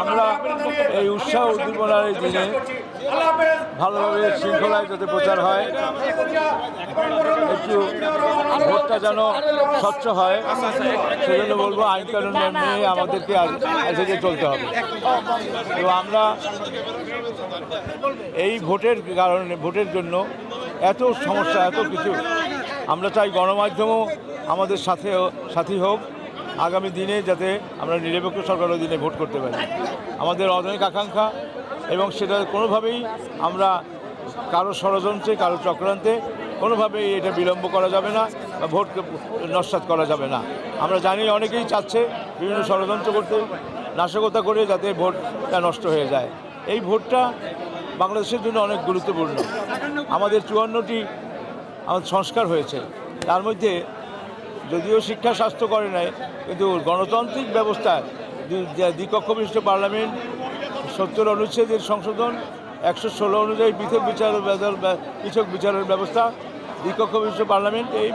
আমরা এই উৎসাহ উদ্দীপনার এই দিনে ভালোভাবে শৃঙ্খলায় যাতে প্রচার হয়, একটু ভোটটা যেন স্বচ্ছ হয়, সেজন্য বলব আইন কানুন মেনে আমাদেরকে এসে চলতে হবে। তো আমরা এই ভোটের কারণে, ভোটের জন্য এত সমস্যা, এত কিছু। আমরা চাই গণমাধ্যমও আমাদের সাথে সাথী হোক। আগামী দিনে যাতে আমরা নিরপেক্ষ সরকারের দিনে ভোট করতে পারি। আমাদের অনেক আকাঙ্ক্ষা এবং সেটা কোনোভাবেই আমরা কারও ষড়যন্ত্রে, কারও চক্রান্তে কোনোভাবেই এটা বিলম্ব করা যাবে না বা ভোটকে নস্বাত করা যাবে না। আমরা জানি অনেকেই চাচ্ছে বিভিন্ন ষড়যন্ত্র করতে, নাশকতা করে যাতে ভোটটা নষ্ট হয়ে যায়। এই ভোটটা বাংলাদেশের জন্য অনেক গুরুত্বপূর্ণ। আমাদের চুয়ান্নটি আমাদের সংস্কার হয়েছে। তার মধ্যে যদিও শিক্ষা স্বাস্থ্য করে নাই, কিন্তু গণতান্ত্রিক ব্যবস্থায় দ্বিকক্ষ বিশিষ্ট পার্লামেন্ট, সত্তর অনুচ্ছেদের সংশোধন, একশো ষোলো অনুযায়ী পৃথক বিচার পৃথক বিচারের ব্যবস্থা দ্বিকক্ষ বিশিষ্ট পার্লামেন্ট, এই